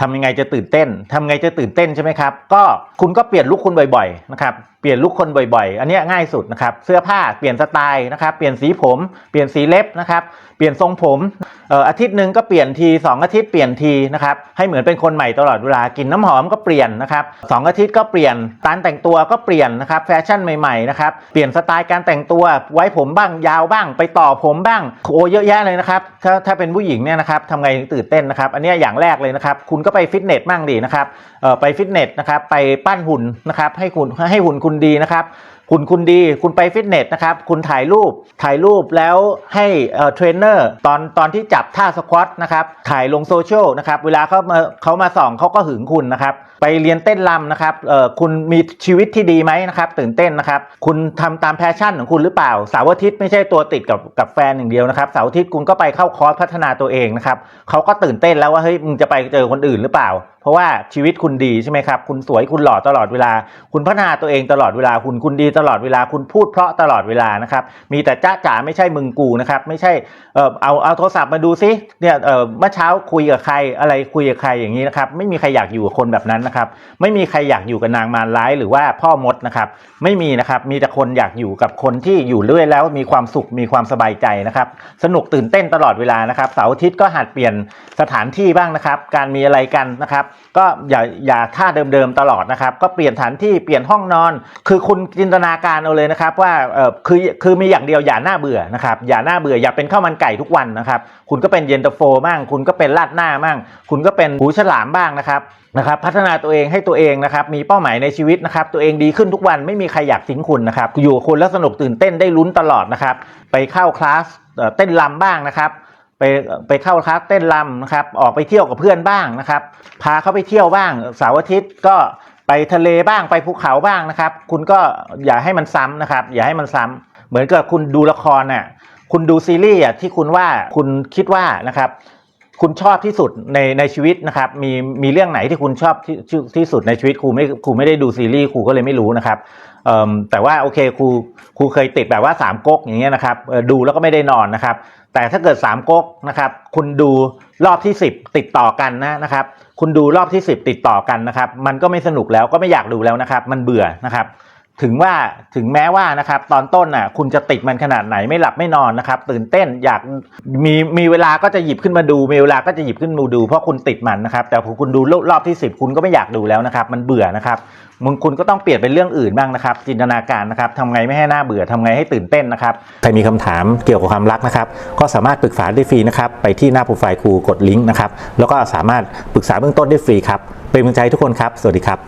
ทำยังไงจะตื่นเต้นทำยังไงจะตื่นเต้นใช่ไหมครับ ก็คุณก็เปลี่ยนลุคคุณบ่อยๆนะครับ เปลี่ยนลุคคนบ่อยๆ อันนี้ง่ายสุดนะครับ เสื้อผ้าเปลี่ยนสไตล์นะครับ เปลี่ยนสีผม เปลี่ยนสีเล็บนะครับ เปลี่ยนทรงผม อาทิตย์หนึ่งก็เปลี่ยนทีสองอาทิตย์เปลี่ยนทีนะครับให้เหมือนเป็นคนใหม่ตลอดเวลากินน้ำหอมก็เปลี่ยนนะครับสองอาทิตย์ก็เปลี่ยนการแต่งตัวก็เปลี่ยนนะครับแฟชั่นใหม่ๆนะครับเปลี่ยนสไตล์การแต่งตัวไว้ผมบ้างยาวบ้าง ไปต่อผมบ้างโอ้เยอะแยะเลยนะครับถ้าถ้าเป็นผู้หญิงเนี่ยนะครับทำไงถึงตื่นเต้นนะครับอันนี้อย่างแรกเลยนะครับคุณก็ไปฟิตเนสมั่งดีนะครับไปฟิตเนสนะครับไปปั้นหุ่นนะครับให้คุณให้หุ่นคุณดีนะครับหุ่นคุณดี คุณไปฟิตเนสนะครับคุณถ่ายรูปถ่ายรูปแล้วให้เทรนเนอร์ตอนตอนที่จับท่าสควอตนะครับถ่ายลงโซเชียลนะครับเวลาเขามาเขามาส่องเขาก็หึงคุณนะครับไปเรียนเต้นรำนะครับเออคุณมีชีวิตที่ดีไหมนะครับตื่นเต้นนะครับคุณทำตามแพชชั่นของคุณหรือเปล่าเสาร์อาทิตย์ไม่ใช่ตัวติดกับกับแฟนอย่างเดียวนะครับเสาร์อาทิตย์คุณก็ไปเข้าคอร์สพัฒนาตัวเองนะครับเขาก็ตื่นเต้นแล้วว่าเฮ้ยมึงจะไปเจอคนอื่นหรือเปล่า ราะว่าชีวิตคุณดีใช่ไหมครับ คุณสวยคุณหล่อตลอดเวลา คุณพัฒนาตัวเองตลอดเวลา คุณคุณดีตลอดเวลา คุณพูดเพราะตลอดเวลานะครับ มีแต่จ้าจ๋าไม่ใช่มึงกูนะครับ ไม่ใช่เออเอาเอาโทรศัพท์มาดูซิเนี่ยเออเมื่อเช้าคุยกับใครอะไรคุยกับใครอย่างนี้นะครับ ไม่มีใครอยากอยู่กับคนแบบนั้นนะครับ ไม่มีใครอยากอยู่กับนางมารร้ายหรือว่าพ่อมดนะครับ ไม่มีนะครับ มีแต่คนอยากอยู่กับคนที่อยู่เรื่อยแล้วมีความสุขมีความสบายใจนะครับ สนุกตื่นเต้นตลอดเวลานะครับ เสาร์อาทิตย์ก็หัดเปลี่ยนสถานที่บ้างนะครับ การมีอะไรกันนะครับก็อย่าอย่าท่าเดิมๆตลอดนะครับ ก็เปลี่ยนสถานที่เปลี่ยนห้องนอน คือคุณจินตนาการเอาเลยนะครับ ว่าเออคือคือมีอย่างเดียวอย่าหน้าเบื่อนะครับอย่าหน้าเบื่ออย่าเป็นข้าวมันไก่ทุกวันนะครับ คุณก็เป็นเย็นตาโฟบ้างคุณก็เป็นราดหน้าบ้างคุณก็เป็นหูฉลามบ้างนะครับนะครับพัฒนาตัวเองให้ตัวเองนะครับมีเป้าหมายในชีวิตนะครับตัวเองดีขึ้นทุกวันไม่มีใครอยากทิ้งคุณนะครับอยู่คุณแล้วสนุกตื่นเต้นได้ลุ้นตลอดนะครับไปเข้าคลาสเอ่อเต้นรำบ้างนะครับ ไปไปเข้าคลาสเต้นรำนะครับ ออกไปเที่ยวกับเพื่อนบ้างนะครับ พาเขาไปเที่ยวบ้างเสาร์อาทิตย์ก็ไปทะเลบ้างไปภูเขาบ้างนะครับ คุณก็อย่าให้มันซ้ำนะครับ อย่าให้มันซ้ำเหมือนกับคุณดูละครน่ะคุณดูซีรีส์อะที่คุณว่าคุณคิดว่านะครับ คุณชอบที่สุดในในชีวิตนะครับ มีมีเรื่องไหนที่คุณชอบที่ที่ที่สุดในชีวิตครูไม่ครูไม่ได้ดูซีรีส์ครูก็เลยไม่รู้นะครับเอิ่มแต่ว่าโอเคครูครูเคยติดแบบว่าสามก๊กอย่างเงี้ยนะครับดูแล้วก็ไม่ได้นอนนะครับ แต่ถ้าเกิดสามก๊กนะครับ คุณดูรอบที่สิบติดต่อกันนะนะครับ คุณดูรอบที่สิบติดต่อกันนะครับ มันก็ไม่สนุกแล้วก็ไม่อยากดูแล้วนะครับ มันเบื่อนะครับ ถึงว่าถึงแม้ว่านะครับตอนต้นน่ะคุณจะติดมันขนาดไหนไม่หลับไม่นอนนะครับ ตื่นเต้นอยากมีมีเวลาก็จะหยิบขึ้นมาดูมีเวลาก็จะหยิบขึ้นมาดู เพราะคุณติดมันนะครับ แต่พอคุณดูรอบที่ 10 คุณก็ไม่อยากดูแล้วนะครับ มันเบื่อนะครับมึงคุณก็ต้องเปลี่ยนเป็นเรื่องอื่นบ้างนะครับ จินตนาการนะครับทำไงไม่ให้หน้าเบื่อทำไงให้ตื่นเต้นนะครับใครมีคำถามเกี่ยวกับความรักนะครับ ก็สามารถปรึกษาได้ฟรีนะครับไปที่หน้าโปรไฟล์ครูกดลิงก์นะครับแล้วก็สามารถปรึกษาเบื้องต้นได้ฟรีครับเป็นกำลังใจทุกคนครับ สวัสดีครับ